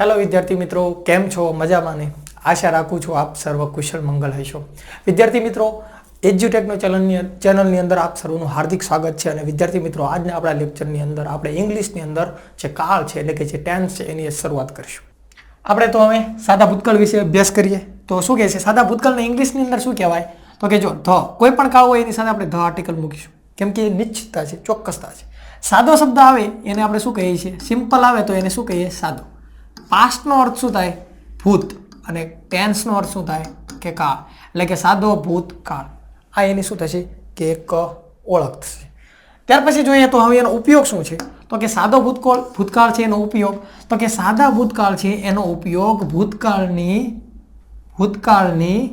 Hello વિદ્યાર્થી મિત્રો, કેમ છો? મજામાં ને? આશા રાખું છું આપ સર્વ કુશળ મંગલ હશો. વિદ્યાર્થી મિત્રો એજ્યુટેકનો ચેનલની ચેનલની અંદર આપ સર્વનું હાર્દિક સ્વાગત છે અને વિદ્યાર્થી મિત્રો, આજના આપણા લેક્ચરની અંદર, આપણે ઇંગ્લિશની અંદર જે કાળ છે, એટલે કે જે ટેન્સ છે, એની શરૂઆત કરીશું. આપણે તો હવે સાદા ભૂતકાળ વિશે અભ્યાસ કરીએ. તો શું કહે છે? સાદા ભૂતકાળને ઇંગ્લિશની અંદર શું કહેવાય? તો કે જો, ધ, કોઈ પણ કાળ હોય એની સાથે આપણે ધ આર્ટિકલ મૂકીશું. કેમ કે એ નિશ્ચિતતા છે, ચોક્કસતા છે. સાદો શબ્દ આવે, એને આપણે શું કહીએ છીએ? સિમ્પલ આવે, તો એને શું કહીએ? સાદો. પાસ્ટનો અર્થ શું થાય? ભૂત. અને ટેન્સનો અર્થ શું થાય? કે કાળ. એટલે કે સાદો ભૂતકાળ. આ એની શું થશે? કે એક ઓળખ થશે. ત્યાર પછી જોઈએ તો હવે એનો ઉપયોગ શું છે? તો કે સાદો ભૂતકાળ ભૂતકાળ છે એનો ઉપયોગ. તો કે સાદા ભૂતકાળ છે એનો ઉપયોગ ભૂતકાળની ભૂતકાળની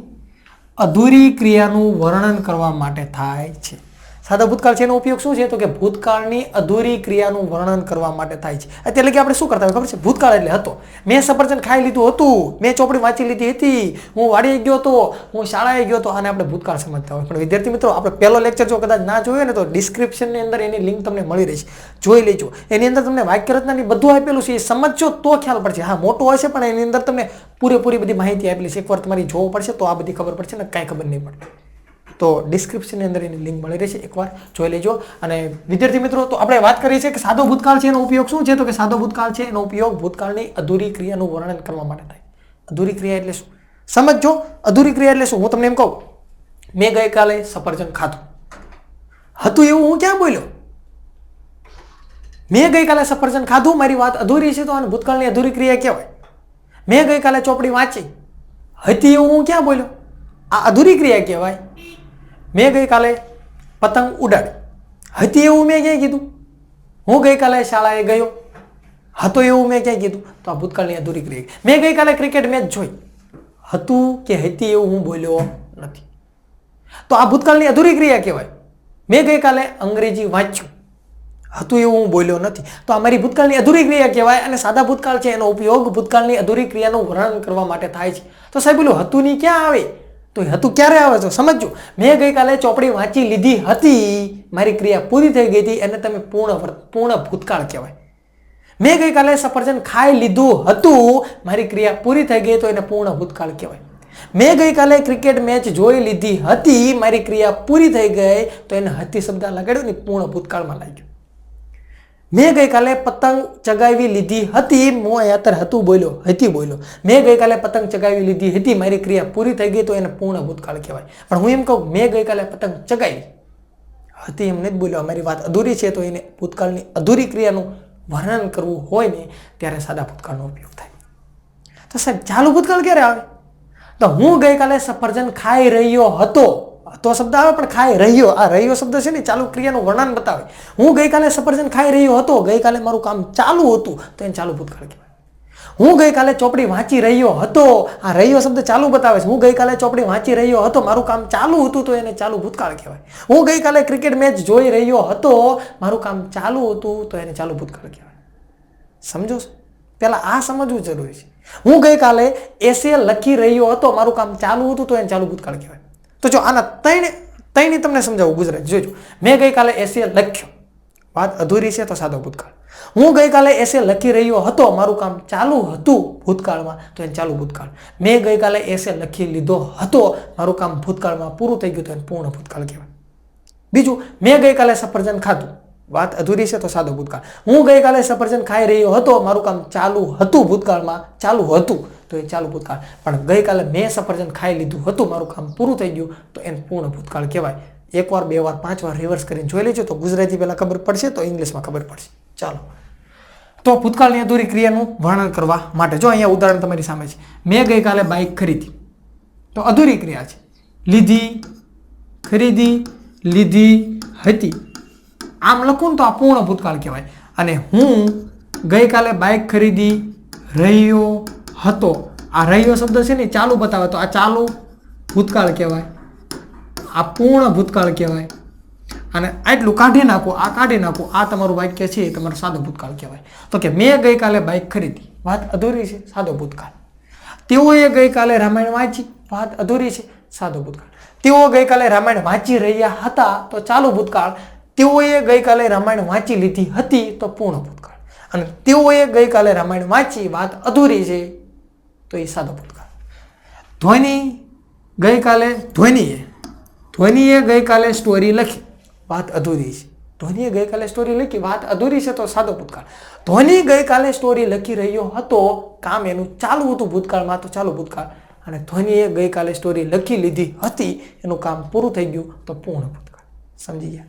અધૂરી ક્રિયાનું વર્ણન કરવા માટે થાય છે. સાદા ભૂતકાળ છે એનો ઉપયોગ શું છે? તો કે ભૂતકાળની અધૂરી ક્રિયાનું વર્ણન કરવા માટે થાય છે. એટલે કે આપણે શું કરતા હોય ખબર છે? ભૂતકાળ એટલે હતો. મેં સફરજન ખાઈ લીધું હતું. મેં ચોપડી વાંચી લીધી હતી. હું વાડીએ ગયો હતો હું શાળાએ ગયો હતો અને આપણે ભૂતકાળ સમજતા હોય. પણ વિદ્યાર્થી મિત્રો, આપણે પહેલો લેક્ચર જો કદાચ ના જોયો ને, તો ડિસ્ક્રિપ્શનની અંદર એની લિંક તમને મળી રહેશે. જોઈ લેજો. એની અંદર તમને વાક્ય રચનાની બધું આપેલું છે, એ સમજજો તો ખ્યાલ પડશે. હા, મોટો હશે, પણ એની અંદર તમને પૂરેપૂરી બધી માહિતી આપેલી છે. એકવાર તમારી જોવું પડશે, તો આ બધી ખબર પડશે ને કાંઈ ખબર નહીં પડે. તો ડિસ્ક્રિપ્શનની અંદર એની લિંક મળી રહેશે. એકવાર જોઈ લેજો. અને વિદ્યાર્થી મિત્રો, તો આપણે વાત કરીએ છીએ કે સાદો ભૂતકાળ છે એનો ઉપયોગ શું? છે તો કે સાદો ભૂતકાળ છે એનો ઉપયોગ ભૂતકાળની અધૂરી ક્રિયાનું વર્ણન કરવા માટે થાય. અધૂરી ક્રિયા એટલે શું? સમજો અધૂરી ક્રિયા એટલે શું? હું તમને એમ કહું, મેં ગઈકાલે સફરજન ખાધું. હતું એવું હું ક્યાં બોલ્યો? મેં ગઈકાલે સફરજન ખાધું, મારી વાત અધૂરી છે તો આને ભૂતકાળની અધૂરી ક્રિયા કહેવાય. મેં ગઈકાલે ચોપડી વાંચી, હતી એવું હું ક્યાં બોલ્યો? આ અધૂરી ક્રિયા કહેવાય. મેં ગઈકાલે પતંગ ઉડાડી. હતી એવું મેં ક્યાંય કીધું? હું ગઈકાલે શાળાએ ગયો. હતો એવું મેં ક્યાંય કીધું? તો આ ભૂતકાળની અધૂરી ક્રિયા મેં ગઈકાલે ક્રિકેટ મેચ જોઈ. હતું કે હતી એવું હું બોલ્યો નથી. તો આ ભૂતકાળની અધૂરી ક્રિયા કહેવાય. મેં ગઈકાલે અંગ્રેજી વાંચ્યું. હતું એવું હું બોલ્યો નથી. તો આ મારી ભૂતકાળની અધૂરી ક્રિયા કહેવાય અને સાદા ભૂતકાળ છે એનો ઉપયોગ ભૂતકાળની અધૂરી ક્રિયાનું વર્ણન કરવા માટે થાય છે. તો સાહેબ બોલું હતું ની ક્યાં આવે? તો હતું ક્યારે આવે છે? સમજો મેં ગઈકાલે ચોપડી વાંચી લીધી હતી. મારી ક્રિયા પૂરી થઈ ગઈ હતી. એને તમે પૂર્ણ પૂર્ણ ભૂતકાળ કહેવાય. મેં ગઈકાલે સફરજન ખાઈ લીધું હતું. મારી ક્રિયા પૂરી થઈ ગઈ તો એને પૂર્ણ ભૂતકાળ કહેવાય. મેં ગઈકાલે ક્રિકેટ મેચ જોઈ લીધી હતી. મારી ક્રિયા પૂરી થઈ ગઈ તો એને હતી શબ્દ લગાડ્યો ને પૂર્ણ ભૂતકાળમાં લાગ્યો. મેં ગઈકાલે પતંગ ચગાવી લીધી હતી હું યાતર હતું બોલ્યો હતી બોલ્યો. મેં ગઈકાલે પતંગ ચગાવી લીધી હતી, મારી ક્રિયા પૂરી થઈ ગઈ તો એને પૂર્ણ ભૂતકાળ કહેવાય. પણ હું એમ કહું, મેં ગઈકાલે પતંગ ચગાવી હતી એમ જ બોલ્યો. અમારી વાત અધૂરી છે તો એને ભૂતકાળની અધૂરી ક્રિયાનું વર્ણન કરવું હોય ને ત્યારે સાદા ભૂતકાળનો ઉપયોગ થાય. તો સાહેબ, ચાલુ ભૂતકાળ ક્યારે આવે? તો હું ગઈકાલે સફરજન ખાઈ રહ્યો હતો. તો શબ્દ આવે, પણ ખાઈ રહ્યો. આ રહ્યો શબ્દ છે ને, ચાલુ ક્રિયાનું વર્ણન બતાવે. હું ગઈકાલે સફરજન ખાઈ રહ્યો હતો, ગઈકાલે મારું કામ ચાલુ હતું, તો એને ચાલુ ભૂતકાળ કહેવાય. હું ગઈકાલે ચોપડી વાંચી રહ્યો હતો, આ રહ્યો શબ્દ ચાલુ બતાવે છે. હું ગઈકાલે ચોપડી વાંચી રહ્યો હતો, મારું કામ ચાલુ હતું, તો એને ચાલુ ભૂતકાળ કહેવાય. હું ગઈકાલે ક્રિકેટ મેચ જોઈ રહ્યો હતો, મારું કામ ચાલુ હતું, તો એને ચાલુ ભૂતકાળ કહેવાય. સમજો પહેલાં આ સમજવું જરૂરી છે. હું ગઈકાલે એસે લખી રહ્યો હતો, મારું કામ ચાલુ હતું, તો એને ચાલુ ભૂતકાળ કહેવાય. તો જો આના ત્રણે ત્રણેય તમને સમજાવું ગુજરાતી. જોજો, મેં ગઈકાલે એસે લખ્યો. વાત અધૂરી છે તો સાદો ભૂતકાળ. હું ગઈકાલે એસે લખી રહ્યો હતો, મારું કામ ચાલુ હતું ભૂતકાળમાં, તો એને ચાલુ ભૂતકાળ. મેં ગઈકાલે એસે લખી લીધો હતો, મારું કામ ભૂતકાળમાં પૂરું થઈ ગયું તો એને પૂર્ણ ભૂતકાળ કહેવાય. બીજું, મેં ગઈકાલે સફરજન ખાધું. વાત અધૂરી છે તો સાદો ભૂતકાળ. હું ગઈકાલે સફરજન ખાઈ રહ્યો હતો, મારું કામ ચાલુ હતું ભૂતકાળમાં, ચાલુ હતું. તો એ ચાલુ ભૂતકાળ. પણ ગઈકાલે મેં સફરજન ખાઈ લીધું હતું, મારું કામ પૂરું થઈ ગયું, તો એને પૂર્ણ ભૂતકાળ કહેવાય. એકવાર, બે વાર, પાંચ વાર રિવર્સ કરીને જોઈ લેજો, તો ગુજરાતી પહેલાં ખબર પડશે, તો ઇંગ્લિશમાં ખબર પડશે. ચાલો. તો ભૂતકાળની અધૂરી ક્રિયાનું વર્ણન કરવા માટે. જો અહીંયા ઉદાહરણ તમારી સામે છે. મેં ગઈકાલે બાઇક ખરીદી. તો અધૂરી ક્રિયા છે. લીધી, ખરીદી, લીધી હતી. આમ લખું ને તો આ પૂર્ણ ભૂતકાળ કહેવાય. અને હું ગઈકાલે બાઇક ખરીદી રહ્યો હતો. આ રહ્યો શબ્દ છે ને ચાલુ બતાવે. તો આ ચાલુ ભૂતકાળ કહેવાય. આ પૂર્ણ ભૂતકાળ કહેવાય. અને આટલું કાઢી નાખો, આ કાઢી નાખો, આ તમારું વાક્ય છે એ તમારો સાદો ભૂતકાળ કહેવાય. તો કે મેં ગઈકાલે બાઇક ખરીદી. વાત અધૂરી છે, સાદો ભૂતકાળ. તેઓએ ગઈકાલે રામાયણ વાંચી. વાત અધૂરી છે, સાદો ભૂતકાળ. તેઓ ગઈકાલે રામાયણ વાંચી રહ્યા હતા, તો ચાલુ ભૂતકાળ. તેઓએ ગઈકાલે રામાયણ વાંચી લીધી હતી, તો પૂર્ણ ભૂતકાળ. અને તેઓએ ગઈકાલે રામાયણ વાંચી, વાત અધૂરી છે તો એ સાદો ભૂતકાળ. ધોની ગઈકાલે ધોનીએ ધોનીએ ગઈકાલે સ્ટોરી લખી, વાત અધૂરી છે. ધોનીએ ગઈકાલે સ્ટોરી લખી, વાત અધૂરી છે તો સાદો ભૂતકાળ. ધોની ગઈકાલે સ્ટોરી લખી રહ્યો હતો, કામ એનું ચાલુ હતું ભૂતકાળમાં, તો ચાલુ ભૂતકાળ. અને ધોનીએ ગઈકાલે સ્ટોરી લખી લીધી હતી, એનું કામ પૂરું થઈ ગયું, તો પૂર્ણ ભૂતકાળ. સમજી ગયા?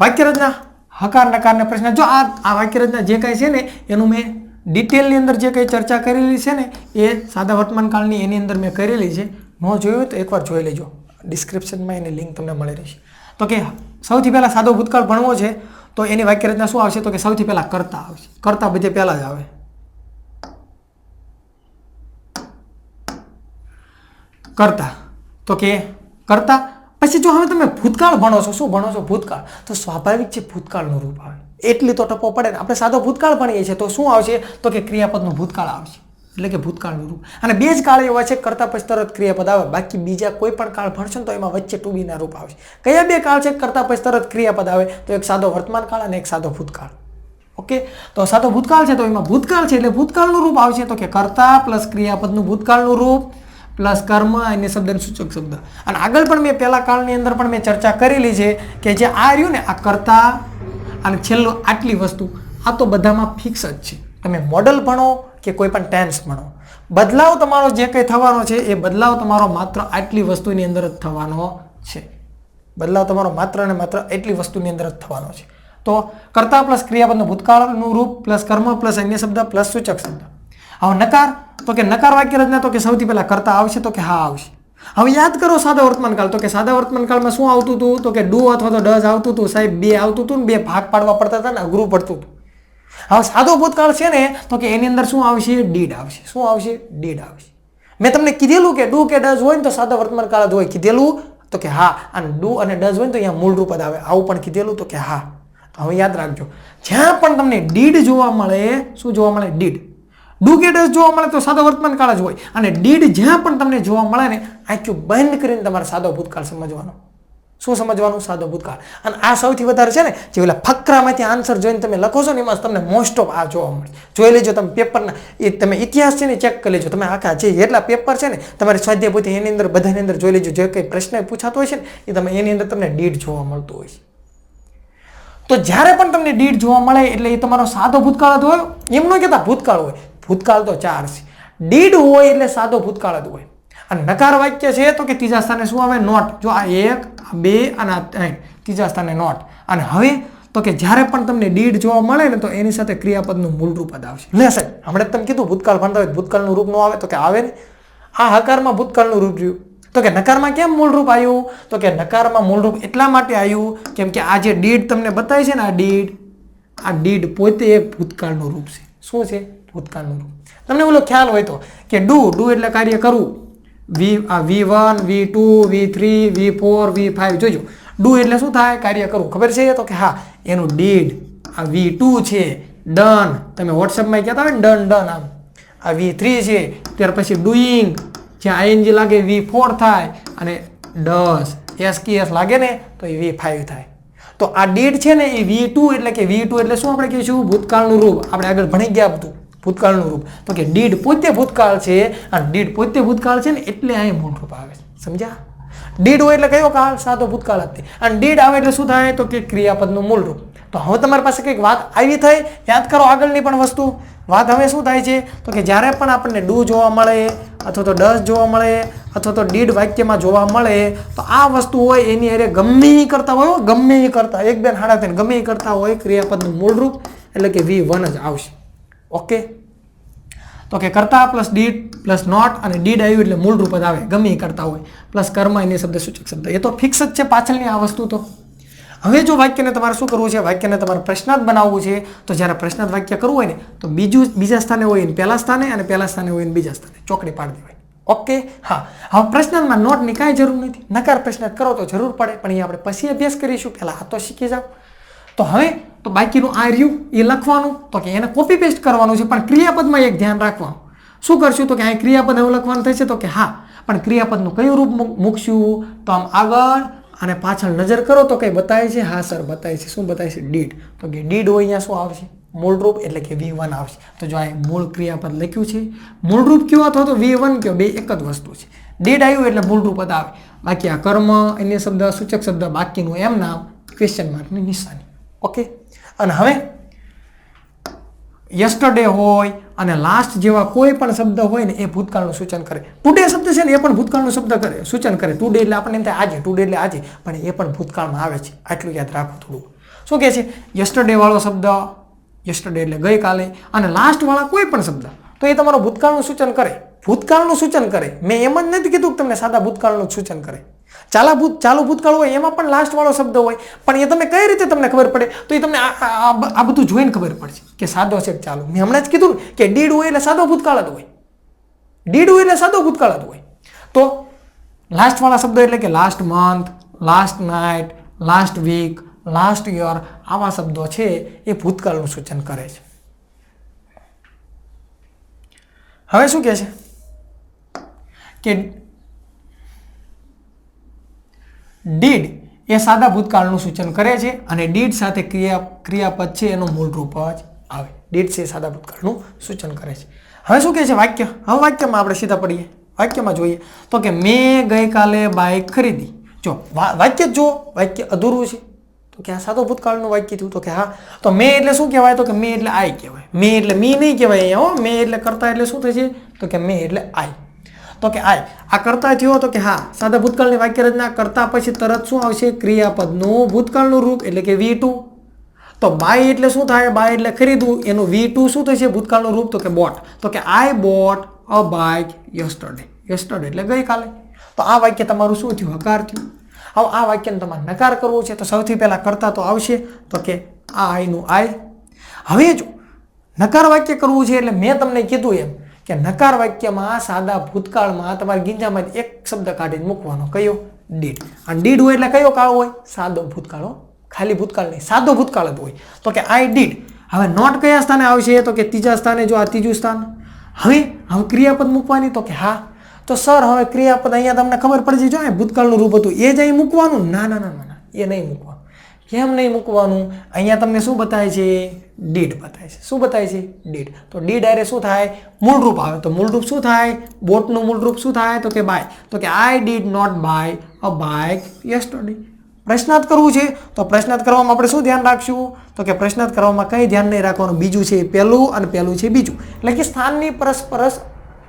વાક્યરચના, હકાર, નકારને પ્રશ્ન. જો આ આ વાક્યરચના જે કાંઈ છે ને, એનું મેં ડિટેલની અંદર જે કંઈ ચર્ચા કરેલી છે ને, એ સાદા વર્તમાનકાળની એની અંદર મેં કરેલી છે. ન જોયું તો એકવાર જોઈ લેજો. ડિસ્ક્રિપ્શનમાં એની લિંક તમને મળી રહેશે. તો કે સૌથી પહેલાં સાદો ભૂતકાળ ભણવો છે, તો એની વાક્યરચના શું આવશે? તો કે સૌથી પહેલાં કરતા આવશે. કરતા બધે પહેલાં જ આવે. કરતા. તો કે કરતા. પછી જો હવે તમે ભૂતકાળ ભણો છો, શું ભણો છો? ભૂતકાળ. તો સ્વાભાવિક છે ભૂતકાળનું રૂપ આવે. એટલી તો ટપો પડે ને. આપણે સાદો ભૂતકાળ ભણીએ છીએ તો શું આવશે? તો કે ક્રિયાપદનું ભૂતકાળ આવશે. એટલે કે ભૂતકાળનું રૂપ. અને બે જ કાળ એવા છે, કરતા પછી તરત ક્રિયાપદ આવે. બાકી બીજા કોઈ પણ કાળ ભણશો ને તો એમાં વચ્ચે ટુ રૂપ આવશે. કયા બે કાળ છે? કરતા પછી તરત ક્રિયાપદ આવે. તો એક સાદો વર્તમાન કાળ અને એક સાદો ભૂતકાળ. ઓકે? તો સાદો ભૂતકાળ છે, તો એમાં ભૂતકાળ છે, એટલે ભૂતકાળનું રૂપ આવશે. તો કે કરતા પ્લસ ક્રિયાપદનું ભૂતકાળનું રૂપ પ્લસ કર્મ અને શબ્દ સૂચક શબ્દ. અને આગળ પણ મેં પહેલા કાળની અંદર પણ મેં ચર્ચા કરેલી છે કે જે આ રહ્યું ને, આ કરતા અને છેલ્લું આટલી વસ્તુ, આ તો બધામાં ફિક્સ જ છે. તમે મોડલ ભણો કે કોઈ પણ ટેન્સ ભણો, બદલાવ તમારો જે કંઈ થવાનો છે, એ બદલાવ તમારો માત્ર આટલી વસ્તુની અંદર જ થવાનો છે. બદલાવ તમારો માત્ર અને માત્ર એટલી વસ્તુની અંદર જ થવાનો છે. તો કરતા પ્લસ ક્રિયાપદનું ભૂતકાળનું રૂપ, પ્લસ કર્મ, પ્લસ અન્ય શબ્દ, પ્લસ સૂચક શબ્દ. હવે નકાર, તો કે નકાર વાક્ય રચના, તો કે સૌથી પહેલાં કરતા આવશે, તો કે હા આવશે. હવે યાદ કરો સાદા વર્તમાનકાળ. તો કે સાદા વર્તમાનકાળમાં શું આવતું હતું? તો કે ડુ અથવા તો ડઝ આવતું હતું, સાહેબ, બે આવતું હતું ને બે ભાગ પાડવા પડતા હતા ને અઘરું પડતું હતું. હવે સાદો ભૂતકાળ છે ને, તો કે એની અંદર શું આવશે? ડીડ આવશે. શું આવશે? ડીડ આવશે. મેં તમને કીધેલું કે ડુ કે ડઝ હોય ને તો સાદા વર્તમાનકાળ જ હોય. કીધેલું? તો કે હા. અને ડુ અને ડઝ હોય ને તો અહીંયા મૂળ રૂપ જ આવે. આવું પણ કીધેલું તો કે હા. હવે યાદ રાખજો. જ્યાં પણ તમને ડીડ જોવા મળે, શું જોવા મળે? ડીડ. ડુ કે જોવા મળે તો સાદો વર્તમાન કાળ જ હોય. અને ડીડ જ્યાં પણ તમને જોવા મળે ને આંખ્યું બંધ કરીને તમારે સાદો ભૂતકાળ સમજવાનો. શું સમજવાનું? સાદો ભૂતકાળ. અને આ સૌથી વધારે છે ને, જે પેલા ફકરામાંથી આન્સર જોઈને તમે લખો છો ને, એમાં તમને મોસ્ટ ઓફ આ જોવા મળે. જોઈ લેજો તમે પેપરના એ તમે ઇતિહાસ છે ને ચેક કરી લેજો. તમે આખા જે એટલા પેપર છે ને, તમારે સ્વાધ્યાય પોતે એની અંદર બધાની અંદર જોઈ લેજો. જે કંઈ પ્રશ્ન પૂછાતો હોય છે ને, એ તમે એની અંદર તમને ડીડ જોવા મળતું હોય છે. તો જ્યારે પણ તમને ડીડ જોવા મળે એટલે એ તમારો સાદો ભૂતકાળ જ હોય. એમ ન કહેતા ભૂતકાળ હોય. ભૂતકાળ તો ચાર છે. ડીડ હોય એટલે સાદો ભૂતકાળ જ હોય. અને નકાર વાક્ય છે તો કે ત્રીજા સ્થાને શું આવે? નોટ. જો આ એક, આ બે અને આ ત્રીજા સ્થાને નોટ. અને હવે તો કે જ્યારે પણ તમને ડીડ જોવા મળે ને તો એની સાથે ક્રિયાપદનું મૂળ રૂપ જ આવશે. લે સાહેબ, હમણાં તમે કીધું ભૂતકાળ ભણતા હોય ભૂતકાળનું રૂપ ન આવે તો કે આવે ને? આ હકારમાં ભૂતકાળનું રૂપ રહ્યું. તો કે નકારમાં કેમ મૂળરૂપ આવ્યું? તો કે નકારમાં મૂળરૂપ એટલા માટે આવ્યું કેમ કે આ જે ડીડ તમને બતાવી છે ને, આ ડીડ આ ડીડ પોતે એ ભૂતકાળનું રૂપ છે. શું છે? ભૂતકાળનું રૂપ. તમને ઓલો ખ્યાલ હોય તો કે ડુ ડુ એટલે કાર્ય કરવું. વી, આ V one, V two, V three, V four, V five જોજો. ડુ એટલે શું થાય? કાર્ય કરવું. ખબર છે તો કે હા, એનું ડીડ, આ વી ટુ છે, ડન. તમે વોટ્સઅપમાં કહેતા હોય ને, ડન ડન આમ. આ વી થ્રી છે, ત્યાર પછી ડુઈંગ. જ્યાં આઈએનજી લાગે, વી ફોર થાય અને ડસ. એસ કે એસ લાગે ને, તો એ વી ફાઇવ થાય. તો આ ડીડ છે ને, એ વી ટુ એટલે કે વી ટુ એટલે શું આપણે કહીશું? ભૂતકાળનું રૂપ. આપણે આગળ ભણી ગયા બધું. ભૂતકાળનું રૂપ. તો કે ડીડ પોતે ભૂતકાળ છે, અને ડીડ પોતે ભૂતકાળ છે ને એટલે અહીં મૂળ રૂપ આવે છે. સમજ્યા? ડીડ હોય એટલે કયો કાળ? સાદો ભૂતકાળ જ અને ડીડ આવે એટલે શું થાય? તો કે ક્રિયાપદનું મૂળ રૂપ. તો હવે તમારી પાસે કંઈક વાત આવી થઈ. યાદ કરો આગળની પણ વસ્તુ. વાત હવે શું થાય છે? તો કે જ્યારે પણ આપણને ડુ જોવા મળે, અથવા તો ડસ જોવા મળે, અથવા તો ડીડ વાક્યમાં જોવા મળે, તો આ વસ્તુ હોય એની અરે ગમે કરતા હોય ગમે કરતા. એક બેન હાડા થઈને ગમે એ કરતા હોય ક્રિયાપદનું મૂળરૂપ એટલે કે વી વન જ આવશે. ઓકે તો કે કરતા પ્લસ ડીડ પ્લસ નોટ અને ડીડ આવ્યું એટલે મૂળ રૂપ જ આવે, ગમે એ કરતા હોય. પ્લસ કર્મ એની શબ્દ સૂચક શબ્દ. એ તો ફિક્સ જ છે પાછળની આ વસ્તુ તો. હવે જો વાક્યને તમારે શું કરવું છે? વાક્યને તમારે પ્રશ્નાર્થ બનાવવું છે. તો જ્યારે પ્રશ્નાર્થ વાક્ય કરવું હોય ને, તો બીજું બીજા સ્થાને હોય ને પહેલા સ્થાને અને પહેલા સ્થાને હોય ને બીજા સ્થાને. ચોકડી પાડી દેવાય. ઓકે હા. હવે પ્રશ્નાર્થમાં નોટની કાંઈ જરૂર નથી. નકાર પ્રશ્નાર્થ કરો તો જરૂર પડે, પણ એ આપણે પછી અભ્યાસ કરીશું. પહેલાં આ તો શીખી જાઓ. તો હવે તો બાકીનું આ રહ્યું, એ લખવાનું, તો કે એને કોપી પેસ્ટ કરવાનું છે, પણ ક્રિયાપદમાં એક ધ્યાન રાખવાનું. શું કરશું તો કે અહીં ક્રિયાપદ એવું લખવાનું થશે તો કે હા, પણ ક્રિયાપદનું કયું રૂપ મૂક- મૂકશું? તો આમ આગળ અને પાછળ નજર કરો તો કંઈ બતાવે છે? હા, સર બતાવે છે. શું બતાવે છે? ડીડ તો કે ડીડ હોય અહીંયા શું આવશે? મૂળરૂપ એટલે કે વી વન આવશે. તો જો અહીં મૂળ ક્રિયાપદ લખ્યું છે મૂળરૂપ કયો અથવા તો વી વન કયો? બે એક જ વસ્તુ છે. ડીડ આવ્યું એટલે મૂળરૂપ પદ આવે. બાકી આ કર્મ, અન્ય શબ્દ, સૂચક શબ્દ, બાકીનું એમ નામ ક્વેશ્ચન માર્કની નિશાની. ઓકે? અને હવે યસ્ટરડે હોય અને લાસ્ટ જેવા કોઈ પણ શબ્દ હોય ને એ ભૂતકાળનું સૂચન કરે. ટુડે શબ્દ છે ને એ પણ ભૂતકાળનું શબ્દ કરે, સૂચન કરે. ટુડે એટલે આપણને એમ થાય આજે ટુડે એટલે આજે, પણ એ પણ ભૂતકાળમાં આવે છે. આટલું યાદ રાખો થોડું. શું કહે છે? યસ્ટરડે વાળો શબ્દ યસ્ટરડે એટલે ગઈકાલે, અને લાસ્ટ વાળા કોઈ પણ શબ્દ, તો એ તમારો ભૂતકાળનું સૂચન કરે. ભૂતકાળનું સૂચન કરે. મેં એમ જ નથી કીધું કે તમને સાદા ભૂતકાળનું સૂચન કરે. ચાલા ભૂત ચાલુ ભૂતકાળ હોય, એમાં પણ લાસ્ટવાળો શબ્દ હોય. પણ એ તમે કઈ રીતે તમને ખબર પડે? તો એ તમને આ- બધું જોઈને ખબર પડશે કે સાદો છે ચાલુ. મેં હમણાં જ કીધું કે ડીડ હોય એટલે સાદો ભૂતકાળ જ હોય. ડીડ હોય એટલે સાદો ભૂતકાળ જ હોય. તો લાસ્ટવાળા શબ્દો એટલે કે last month last night last week last year આવા શબ્દો છે એ ભૂતકાળનું સૂચન કરે છે. હવે શું કહે છે? કે ડીડ એ સાદા ભૂતકાળનું સૂચન કરે છે અને ડીડ સાથે ક્રિયા ક્રિયાપદ છે એનો મૂળ રૂપ જ આવે. ડીડ છે સાદા ભૂતકાળનું સૂચન કરે છે. હવે શું કહે છે વાક્ય? હવે વાક્યમાં આપણે સીધા પડીએ. વાક્યમાં જોઈએ તો કે મેં ગઈકાલે બાઇક ખરીદી. જો વાક્ય જો વાક્ય અધૂરું છે. તો કે આ સાદો ભૂતકાળનું વાક્ય થયું તો કે હા. તો મેં એટલે શું કહેવાય? તો કે મેં એટલે આઈ કહેવાય. મેં એટલે મી નહીં કહેવાય અહીંયા હો. મેં એટલે કરતા એટલે શું થશે? તો કે મેં એટલે આઈ. તો કે આય આ કરતા થયો તો કે હા, સાદા ભૂતકાળની વાક્ય રચના કરતા પછી તરત શું આવશે? ક્રિયાપદનું ભૂતકાળનું રૂપ એટલે કે વી ટુ તો બાય એટલે શું થાય? બાય એટલે ખરીદવું. એનું વી ટુ શું થશે? ભૂતકાળનું રૂપ તો કે બોટ. તો કે I bought a bike yesterday yesterday એટલે ગઈકાલે. તો આ વાક્ય તમારું શું થયું? હકાર થયું. હવે આ વાક્યને તમારે નકાર કરવો છે તો સૌથી પહેલાં કરતા તો આવશે તો કે આ આઈનું આય હવે જો નકાર વાક્ય કરવું છે એટલે મેં તમને કીધું એમ કે નકાર વાક્યમાં, સાદા ભૂતકાળમાં તમારે ગીંજામાં એક શબ્દ કાઢીને મૂકવાનો. કયો? ડીડ અને ડીડ હોય એટલે કયો કાળ હોય? સાદો ભૂતકાળો ખાલી ભૂતકાળ નહીં, સાદો ભૂતકાળ જ હોય. તો કે આઈ ડીડ હવે નોટ કયા સ્થાને આવશે? તો કે ત્રીજા સ્થાને જો આ ત્રીજું સ્થાન. હવે હવે ક્રિયાપદ મૂકવાની તો કે હા. તો સર, હવે ક્રિયાપદ અહીંયા તમને ખબર પડી જો આ ભૂતકાળનું રૂપ હતું, એ જ અહીં મૂકવાનું? ના ના ના ના, એ નહીં મૂકવાનું. કેમ નહીં મૂકવાનું? અહીંયા તમને શું બતાવે છે? ડીડ બતાવે છે. શું બતાવે છે? ડીડ તો ડીડ આરે શું થાય? મૂળરૂપ આવે. તો મૂળરૂપ શું થાય? બોટનું મૂળરૂપ શું થાય? તો કે બાય તો કે I did not buy a bike yesterday પ્રશ્નાર્થ કરવું છે? તો પ્રશ્નાર્થ કરવામાં આપણે શું ધ્યાન રાખશું? તો કે પ્રશ્નાર્થ કરવામાં કંઈ ધ્યાન નહીં રાખવાનું. બીજું છે પહેલું અને પહેલું છે બીજું. એટલે કે સ્થાનની પરસ્પરસ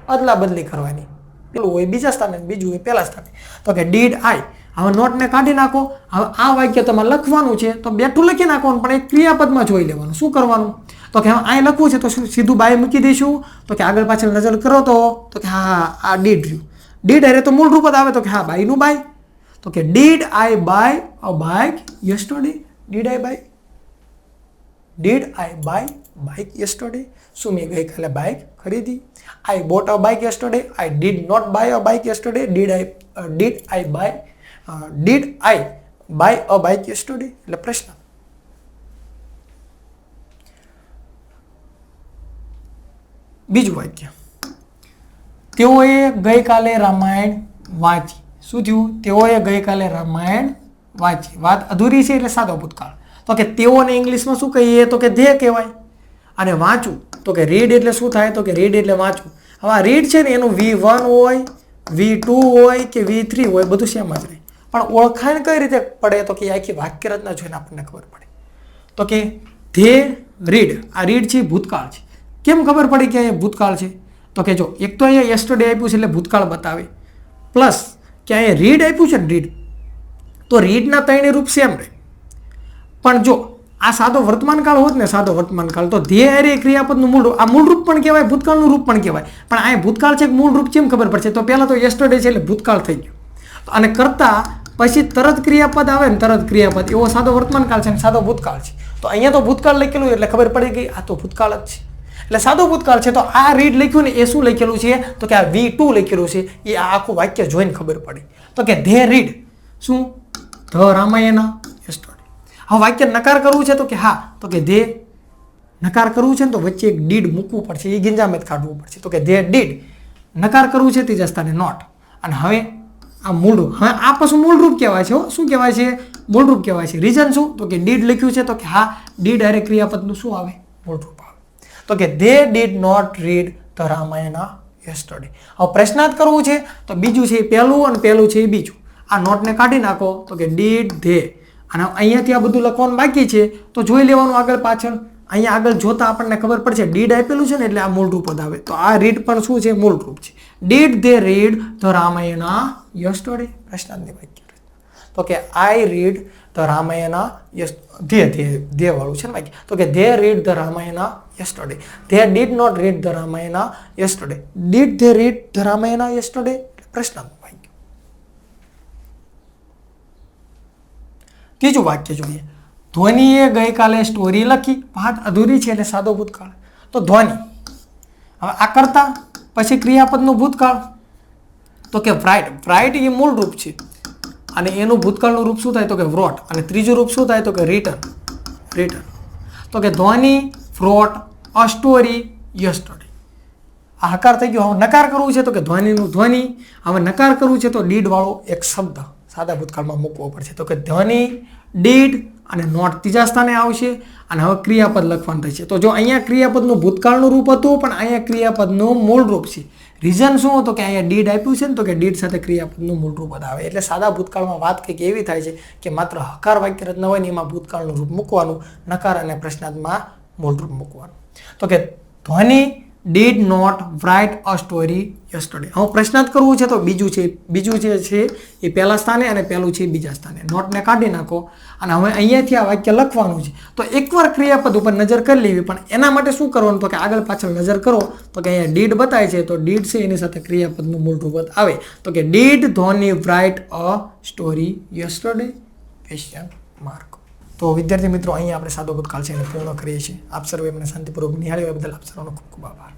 અદલા બદલી કરવાની. પેલું હોય બીજા સ્થાને, બીજું હોય પહેલા સ્થાને. તો કે ડીડ આઈ હવે નોટને કાઢી નાખો. હવે આ વાક્ય તમારે લખવાનું છે, તો બેઠું લખી નાખવાનું, પણ એક ક્રિયાપદમાં જોઈ લેવાનું. શું કરવાનું? તો કે હવે અહીં લખવું છે, તો સીધું બાય મૂકી દઈશું તો કે આગળ પાછળ નજર કરો તો તો કે હા આ ડીડ રહ્યું. ડીડ અરે તો મૂળ રૂપ જ આવે, તો કે હા, બાયનું બાય. તો કે did I buy a bike yesterday did I buy did I buy bike yesterday શું મેં ગઈકાલે બાઇક ખરીદી? I bought a bike yesterday I did not buy a bike yesterday did I did I buy did I buy a bike yesterday એટલે પ્રશ્ન. બીજું વાક્ય. તેઓએ ગઈકાલે રામાયણ વાંચી. શું થયું? તેઓએ ગઈકાલે રામાયણ વાંચી. વાત અધૂરી છે એટલે સાદો ભૂતકાળ. તો કે તેઓને ઇંગ્લિશમાં શું કહીએ? તો કે ધ્યેય કહેવાય. અને વાંચવું તો કે રીડ એટલે શું થાય? તો કે રીડ એટલે વાંચવું હવે આ રીડ છે ને, એનું વી વન હોય વી ટુ હોય કે વી થ્રી હોય, બધું સેમ જ રહે. પણ ઓળખાણ કઈ રીતે પડે તો કે આખી વાક્ય રચના જોઈને આપણને ખબર પડે? તો કે ધે રીડ, આ રીડ છે ભૂતકાળ છે. કેમ ખબર પડી કે અહીંયા ભૂતકાળ છે? તો કે જો, એક તો અહીંયા યસ્ટરડે આપ્યું છે એટલે ભૂતકાળ બતાવે. પ્લસ કે અહીંયા રીડ આપ્યું છે ને રીડ તો રીડના ત્રણેય રૂપ સેમ રહે. પણ જો, આ સાદો વર્તમાનકાળ હોત ને, સાદો વર્તમાનકાળ તો ધ્યેય અરે ક્રિયાપદનું મૂળ આ મૂળ રૂપ પણ કહેવાય, ભૂતકાળનું રૂપ પણ કહેવાય. પણ આ ભૂતકાળ છે મૂળ રૂપ, કેમ ખબર પડશે? તો પહેલાં તો યસ્ટરડે છે એટલે ભૂતકાળ થઈ ગયું. અને કરતા પછી તરત ક્રિયાપદ આવે ને તરત ક્રિયાપદ. એવો સાદો વર્તમાનકાળ છે ને સાદો ભૂતકાળ છે. તો અહીંયા તો ભૂતકાળ લખેલું એટલે ખબર પડી ગઈ, આ તો ભૂતકાળ જ છે. એટલે સાદો ભૂતકાળ છે તો આ રીડ લખ્યું ને એ શું લખેલું છે? તો કે આ વી ટુ લખેલું છે, એ આ આખું વાક્ય જોઈને ખબર પડી. તો કે ધે રીડ. શું? ધ રામાયણ યસ્ટરડે હવે વાક્ય નકાર કરવું છે તો કે હા, તો કે ધે નકાર કરવું છે ને તો વચ્ચે એક ડીડ મૂકવું પડશે, એ ગિંજામત કાઢવું પડશે. તો કે ધે ડીડ. નકાર કરવું છે ત્રીજા સ્થાને નોટ. અને હવે આ મૂળરૂપ હવે આ પાછું મૂળરૂપ કહેવાય છે. શું કહેવાય છે? મૂળરૂપ કહેવાય છે. રીઝન શું? તો કે ડીડ લખ્યું છે તો કે હા ડીડ ડાયરેક્ટ ક્રિયાપદનું શું આવે? મૂળરૂપ આવે. તો કે they did not read the Ramayana yesterday હવે પ્રશ્નાર્થ કરવું છે, તો બીજું છે એ પહેલું અને પહેલું છે એ બીજું. આ નોટને કાઢી નાખો તો કે ડીડ ધે અને અહીંયાથી આ બધું લખવાનું બાકી છે. તો જોઈ લેવાનું આગળ પાછળ. અહીંયા આગળ જોતા આપણને ખબર પડશે ડીડ આપેલું છે ને એટલે આ મૂળરૂપ પદ આવે. તો આ રીડ પણ શું છે? મૂળરૂપ છે. Did they read the Ramayana yesterday પ્રશ્નાર્થની વાક્ય તો કે I read the Ramayana yes they they they વાળું છે ને વાક્ય. તો કે they read the Ramayana yesterday they did not read the Ramayana yesterday did they read the Ramayana yesterday પ્રશ્નાર્થ વાક્ય. ત્રીજું વાક્ય જોઈએ. ધ્વનિએ ગઈકાલે સ્ટોરી લખી, વાત અધૂરી છે એટલે સાદો ભૂતકાળ. તો ધ્વનિ. હવે આ કરતા પછી ક્રિયાપદનું ભૂતકાળ. તો કે વ્રાઇટ વ્રાઇટ એ મૂળ રૂપ છે. અને એનું ભૂતકાળનું રૂપ શું થાય? તો કે વ્રોટ. અને ત્રીજું રૂપ શું થાય? તો કે રિટર્ન રિટર્ન તો કે ધ્વનિ ફ્રોટ અ સ્ટોરી યસ્ટરડે આ હકાર થઈ ગયો. હવે નકાર કરવું છે તો કે ધ્વનિનું ધ્વનિ. હવે નકાર કરવું છે તો ડીડવાળો એક શબ્દ સાદા ભૂતકાળમાં મૂકવો પડશે. તો કે ધ્વનિ ડીડ અને નોટ ત્રીજા સ્થાને આવશે અને હવે ક્રિયાપદ લખવાનું થશે તો જો અહીંયા ક્રિયાપદનું ભૂતકાળનું રૂપ હતું, પણ અહીંયા ક્રિયાપદનું મૂળ રૂપ છે. રીઝન શું હતું કે અહીંયા ડીડ આપ્યું છે ને, તો કે ડીડ સાથે ક્રિયાપદનું મૂળ રૂપ આવે. એટલે સાદા ભૂતકાળમાં વાત કંઈક એવી થાય છે કે માત્ર હકાર વાક્ય રચના હોય ને એમાં ભૂતકાળનું રૂપ મૂકવાનું, નકાર અને પ્રશ્નાર્થમાં મૂળ રૂપ મૂકવાનું. તો કે Dhwani did not write a story yesterday હવે પ્રશ્નાર્થ કરવું છે તો બીજું છે, બીજું જે છે એ પહેલા સ્થાને અને પહેલું છે બીજા સ્થાને. નોટને કાઢી નાખો અને હવે અહીંયાથી આ વાક્ય લખવાનું છે. તો એકવાર ક્રિયાપદ ઉપર નજર કરી લેવી, પણ એના માટે શું કરવાનું? તો કે આગળ પાછળ નજર કરો. તો કે અહીંયા ડીડ બતાય છે, તો ડીડ છે એની સાથે ક્રિયાપદનું મૂળ રૂપ આવે. તો કે did Dhoni write a story yesterday question mark તો વિદ્યાર્થી મિત્રો, અહીંયા આપણે સાદો ભૂતકાળ છે એને પૂર્ણ કરીએ છીએ. આપ સર્વે મને શાંતિપૂર્વક નિહાળ્યો એ બદલ આપ સર્વનો ખૂબ ખૂબ આભાર.